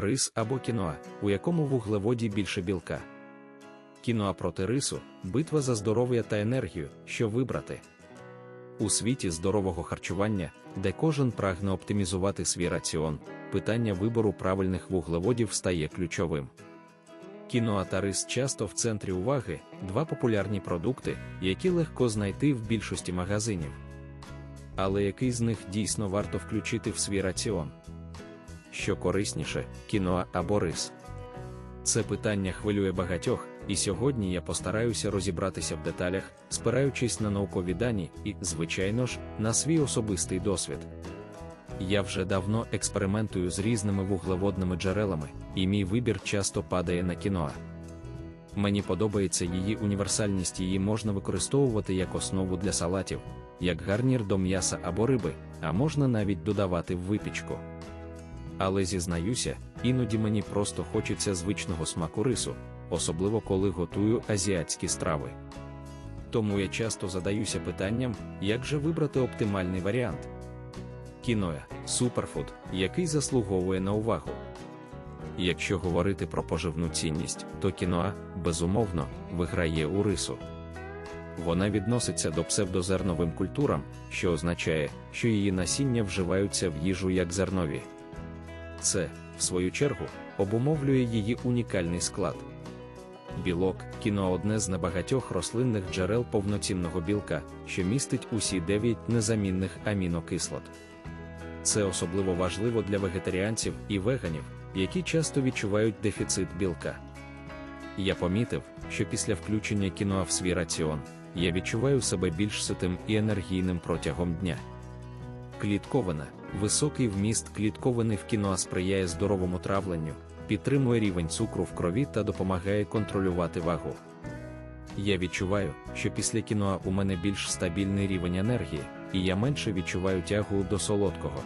рис або кіноа, у якому вуглеводі більше білка. Кіноа проти рису битва за здоров'я та енергію, що вибрати. У світі здорового харчування, де кожен прагне оптимізувати свій раціон, питання вибору правильних вуглеводів стає ключовим. Кіноа та рис часто в центрі уваги два популярні продукти, які легко знайти в більшості магазинів. Але який з них дійсно варто включити в свій раціон? Що корисніше, кіноа або рис? Це питання хвилює багатьох, і сьогодні я постараюся розібратися в деталях, спираючись на наукові дані і, звичайно ж, на свій особистий досвід. Я вже давно експериментую з різними вуглеводними джерелами, і мій вибір часто падає на кіноа. Мені подобається її універсальність, її можна використовувати як основу для салатів, як гарнір до м'яса або риби, а можна навіть додавати в випічку. Але зізнаюся, іноді мені просто хочеться звичного смаку рису, особливо коли готую азіатські страви. Тому я часто задаюся питанням, як же вибрати оптимальний варіант. Кіноя суперфуд, який заслуговує на увагу. Якщо говорити про поживну цінність, то кіноа, безумовно, виграє у рису. Вона відноситься до псевдозерновим культурам, що означає, що її насіння вживаються в їжу як зернові. Це, в свою чергу, обумовлює її унікальний склад. Білок кіно одне з небагатьох рослинних джерел повноцінного білка, що містить усі 9 незамінних амінокислот. Це особливо важливо для вегетаріанців і веганів, які часто відчувають дефіцит білка. Я помітив, що після включення кіноа в свій раціон я відчуваю себе більш ситим і енергійним протягом дня. Клітковина, високий вміст клітковини в кіноа сприяє здоровому травленню, підтримує рівень цукру в крові та допомагає контролювати вагу. Я відчуваю, що після кіноа у мене більш стабільний рівень енергії, і я менше відчуваю тягу до солодкого.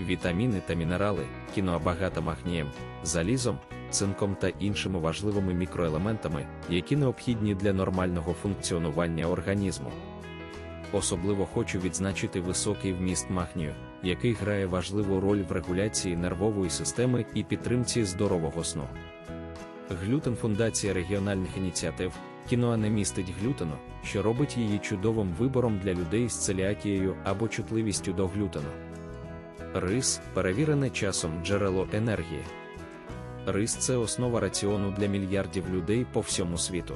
Вітаміни та мінерали, кіноа багата магнієм, залізом, цинком та іншими важливими мікроелементами, які необхідні для нормального функціонування організму. Особливо хочу відзначити високий вміст магнію, який грає важливу роль в регуляції нервової системи і підтримці здорового сну. Глютен Фундація регіональних ініціатив кіноа не містить глютену, що робить її чудовим вибором для людей з целіакією або чутливістю до глютену. Рис перевірене часом джерело енергії. Рис це основа раціону для мільярдів людей по всьому світу.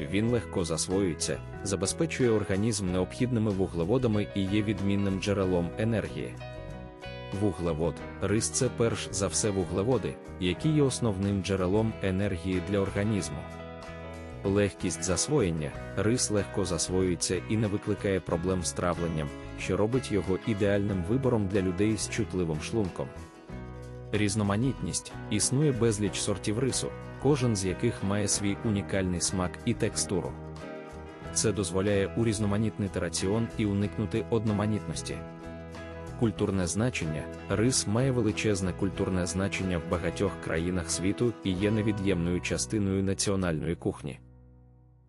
Він легко засвоюється, забезпечує організм необхідними вуглеводами і є відмінним джерелом енергії. Вуглевод, рис це перш за все вуглеводи, які є основним джерелом енергії для організму. Легкість засвоєння, рис легко засвоюється і не викликає проблем з травленням, що робить його ідеальним вибором для людей з чутливим шлунком. Різноманітність існує безліч сортів рису, кожен з яких має свій унікальний смак і текстуру. Це дозволяє урізноманітнити раціон і уникнути одноманітності. Культурне значення рис має величезне культурне значення в багатьох країнах світу і є невід'ємною частиною національної кухні.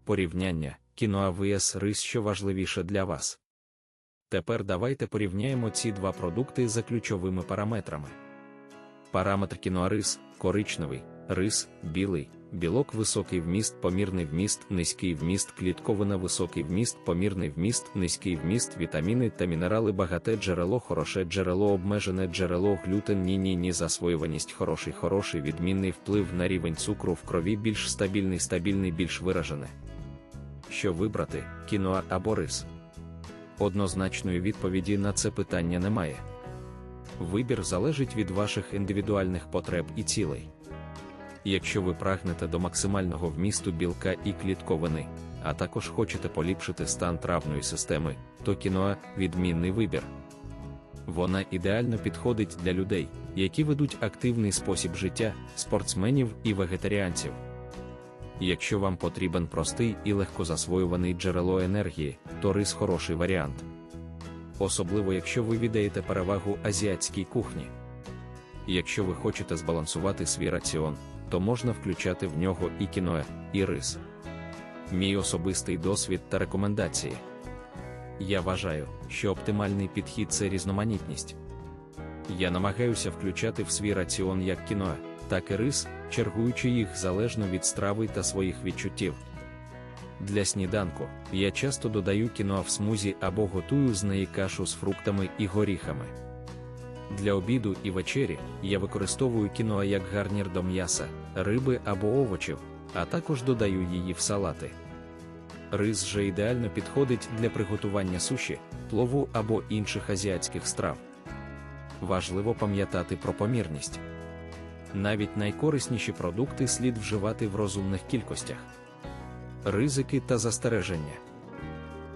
Порівняння кіноа рис що важливіше для вас. Тепер давайте порівняємо ці два продукти за ключовими параметрами. Параметр кіноарис коричневий, рис, білий, білок високий вміст, помірний вміст, низький вміст, клітковина високий вміст, помірний вміст, низький вміст, вітаміни та мінерали, багате джерело, хороше джерело, обмежене джерело, глютен, ні ні ні засвоюваність, хороший, хороший, відмінний вплив на рівень цукру в крові, більш стабільний, стабільний, більш виражене. Що вибрати, кіноа або рис? Однозначної відповіді на це питання немає. Вибір залежить від ваших індивідуальних потреб і цілей. Якщо ви прагнете до максимального вмісту білка і клітковини, а також хочете поліпшити стан травної системи, то кіноа відмінний вибір. Вона ідеально підходить для людей, які ведуть активний спосіб життя, спортсменів і вегетаріанців. Якщо вам потрібен простий і легкозасвоюваний джерело енергії, то рис хороший варіант. Особливо якщо ви віддаєте перевагу азіатській кухні. Якщо ви хочете збалансувати свій раціон, то можна включати в нього і кіноe, і рис. Мій особистий досвід та рекомендації. Я вважаю, що оптимальний підхід це різноманітність. Я намагаюся включати в свій раціон як кіноа, так і рис, чергуючи їх залежно від страви та своїх відчуттів. Для сніданку я часто додаю кіноа в смузі або готую з неї кашу з фруктами і горіхами. Для обіду і вечері я використовую кіноа як гарнір до м'яса, риби або овочів, а також додаю її в салати. Рис же ідеально підходить для приготування суші, плову або інших азіатських страв. Важливо пам'ятати про помірність. Навіть найкорисніші продукти слід вживати в розумних кількостях. Ризики та застереження.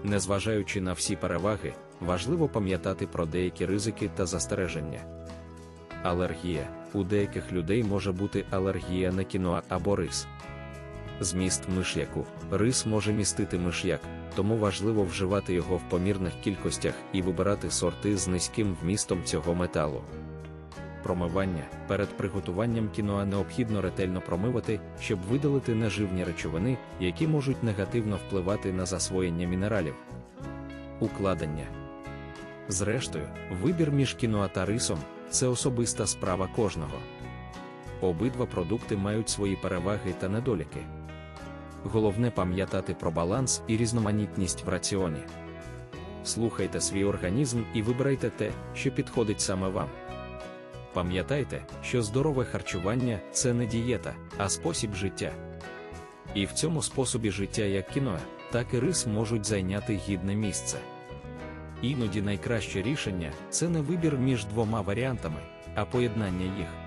Незважаючи на всі переваги, важливо пам'ятати про деякі ризики та застереження. Алергія у деяких людей може бути алергія на кіноа або рис. Зміст миш'яку. Рис може містити миш'як, тому важливо вживати його в помірних кількостях і вибирати сорти з низьким вмістом цього металу. Промивання перед приготуванням кіноа необхідно ретельно промивати, щоб видалити неживні речовини, які можуть негативно впливати на засвоєння мінералів. Укладення. Зрештою, вибір між кіноа та рисом це особиста справа кожного. Обидва продукти мають свої переваги та недоліки. Головне пам'ятати про баланс і різноманітність в раціоні. Слухайте свій організм і вибирайте те, що підходить саме вам. Пам'ятайте, що здорове харчування це не дієта, а спосіб життя. І в цьому способі життя як кіно, так і рис можуть зайняти гідне місце. Іноді найкраще рішення це не вибір між двома варіантами, а поєднання їх.